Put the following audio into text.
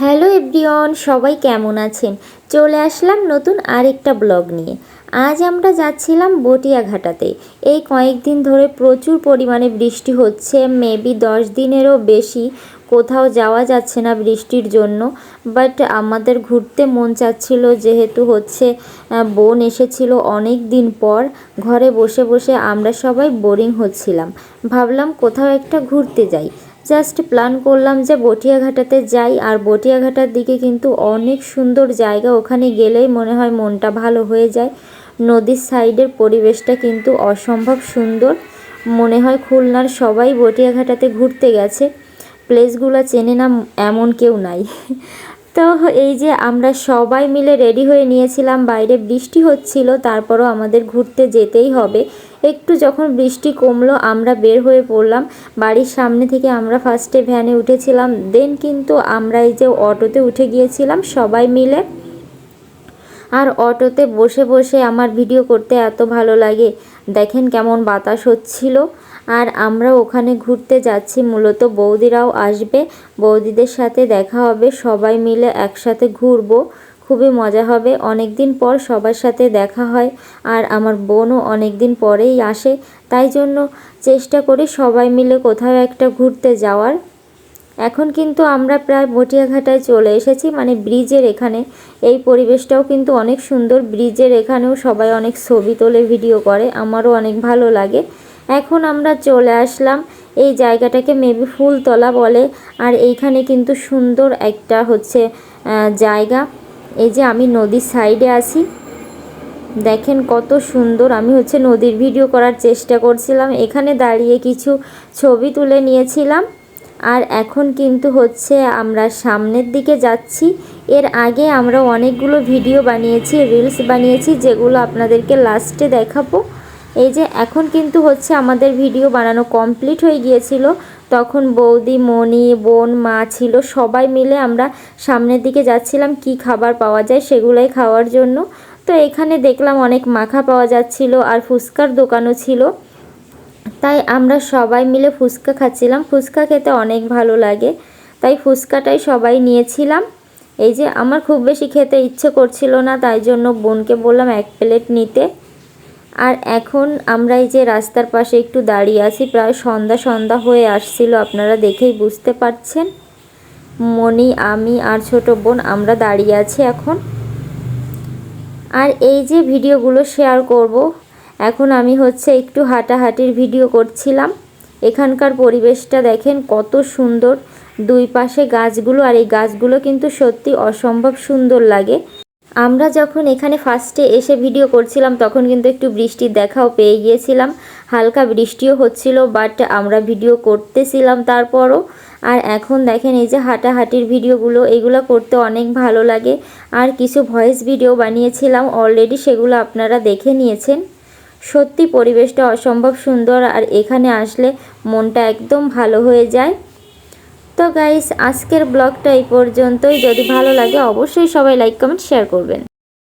Hello everyone সবাই কেমন আছেন? চলে আসলাম নতুন আরেকটা ব্লগ নিয়ে। আজ আমরা যাচ্ছিলাম বটিয়াঘাটাতে। এই কয়েকদিন ধরে প্রচুর পরিমাণে বৃষ্টি হচ্ছে মেবি দশ দিনেরও বেশি। কোথাও যাওয়া যাচ্ছে না বৃষ্টির জন্য বাট আমাদের ঘুরতে মন চাচ্ছিল যেহেতু হচ্ছে বোন এসেছিল অনেক দিন পর। ঘরে বসে বসে আমরা সবাই বোরিং হচ্ছিলাম। ভাবলাম কোথাও একটা ঘুরতে যাই। জাস্ট প্ল্যান করলাম যে বটিয়াঘাটাতে যাই, আর বটিয়াঘাটার দিকে কিন্তু অনেক সুন্দর জায়গা। ওখানে গেলেই মনে হয় মনটা ভালো হয়ে যায়। নদীর সাইডের পরিবেশটা কিন্তু অসম্ভব সুন্দর। মনে হয় খুলনার সবাই বটিয়াঘাটাতে ঘুরতে গেছে। প্লেসগুলো চেনে না এমন কেউ নাই। তো এই যে আমরা সবাই মিলে রেডি হয়ে নিয়েছিলাম, বাইরে বৃষ্টি হচ্ছিল, তারপরও আমাদের ঘুরতে যেতেই হবে। একটু যখন বৃষ্টি কমলো, আমরা বের হয়ে পড়লাম। বাড়ির সামনে থেকে আমরা ফার্স্টে ভ্যানে উঠেছিলাম। দেন কিন্তু আমরা এই যে অটোতে উঠে গিয়েছিলাম সবাই মিলে। আর অটোতে বসে বসে আমার ভিডিও করতে এত ভালো লাগে। দেখেন কেমন বাতাস হচ্ছিল। আর আমরা ওখানে ঘুরতে যাচ্ছি, মূলত বৌদিরাও আসবে। বৌদিদের সাথে দেখা হবে, সবাই মিলে একসাথে ঘুরবো। খুবই মজা হবে। অনেক দিন পর সবার সাথে দেখা হয় আর আমার বোনও অনেক দিন পরেই আসে। তাই জন্য চেষ্টা করি সবাই মিলে কোথাও একটা ঘুরতে যাওয়ার। এখন কিন্তু আমরা প্রায় বটিয়াঘাটায় চলে এসেছি মানে ব্রিজের এখানে। এই পরিবেশটাও কিন্তু অনেক সুন্দর। ব্রিজের এখানেও সবাই অনেক ছবি তোলে, ভিডিও করে। আমারও অনেক ভালো লাগে। এখন আমরা চলে আসলাম এই জায়গাটাকে মেবি ফুলতলা বলে। আর এইখানে কিন্তু সুন্দর একটা হচ্ছে জায়গা। এই যে আমি নদীর সাইডে আছি। দেখেন কত সুন্দর। আমি হচ্ছে নদীর ভিডিও করার চেষ্টা করছিলাম। এখানে দাঁড়িয়ে কিছু ছবি তুলে নিয়েছিলাম। আর এখন কিন্তু হচ্ছে আমরা সামনের দিকে যাচ্ছি। এর আগে আমরা অনেকগুলো ভিডিও বানিয়েছি, রিলস বানিয়েছি, যেগুলো আপনাদেরকে লাস্টে দেখাবো। এই যে এখন কিন্তু হচ্ছে আমাদের ভিডিও বানানো কমপ্লিট হয়ে গিয়েছিল। তখন বৌদি, মণি, বোন, মা ছিল, সবাই মিলে আমরা সামনের দিকে যাচ্ছিলাম, কি খাবার পাওয়া যায় সেগুলোই খাওয়ার জন্য। তো এখানে দেখলাম অনেক মাখা পাওয়া যাচ্ছিল আর ফুচকার দোকানও ছিল। তাই আমরা সবাই মিলে ফুচকা খাচ্ছিলাম। ফুচকা খেতে অনেক ভালো লাগে। তাই ফুচকাটাই সবাই নিয়েছিলাম। এই যে আমার খুব বেশি খেতে ইচ্ছে করছিল না, তাই জন্য বোনকে বললাম এক প্লেট নিতে। আর এখন আমরা এই যে রাস্তার পাশে একটু দাঁড়িয়ে আছি, প্রায় সন্ধ্যা সন্ধ্যা হয়ে আসছিল, আপনারা দেখেই বুঝতে পারছেন। মনি আমি আর ছোট বোন আমরা দাঁড়িয়ে আছি এখন। আর এই যে ভিডিওগুলো শেয়ার করব, এখন আমি হচ্ছে একটু হাঁটাহাঁটির ভিডিও করছিলাম। এখানকার পরিবেশটা দেখেন কত সুন্দর, দুই পাশে গাছগুলো, আর এই গাছগুলো কিন্তু সত্যি অসম্ভব সুন্দর লাগে। আমরা যখন এখানে ফার্স্টে এসে ভিডিও করছিলাম, তখন কিন্তু একটু বৃষ্টির দেখাও পেয়ে গিয়েছিলাম। হালকা বৃষ্টিও হচ্ছিল বাট আমরা ভিডিও করতেছিলাম তারপরও। আর এখন দেখেন এই যে হাঁটাহাঁটির ভিডিওগুলো এগুলো করতে অনেক ভালো লাগে। আর কিছু ভয়েস ভিডিও বানিয়েছিলাম অলরেডি সেগুলো আপনারা দেখে নিয়েছেন। সত্যি পরিবেশটা অসম্ভব সুন্দর, আর এখানে আসলে মনটা একদম ভালো হয়ে যায়। তো গাইস আজকের ব্লগটা এই পর্যন্তই। যদি ভালো লাগে অবশ্যই সবাই লাইক কমেন্ট শেয়ার করবেন।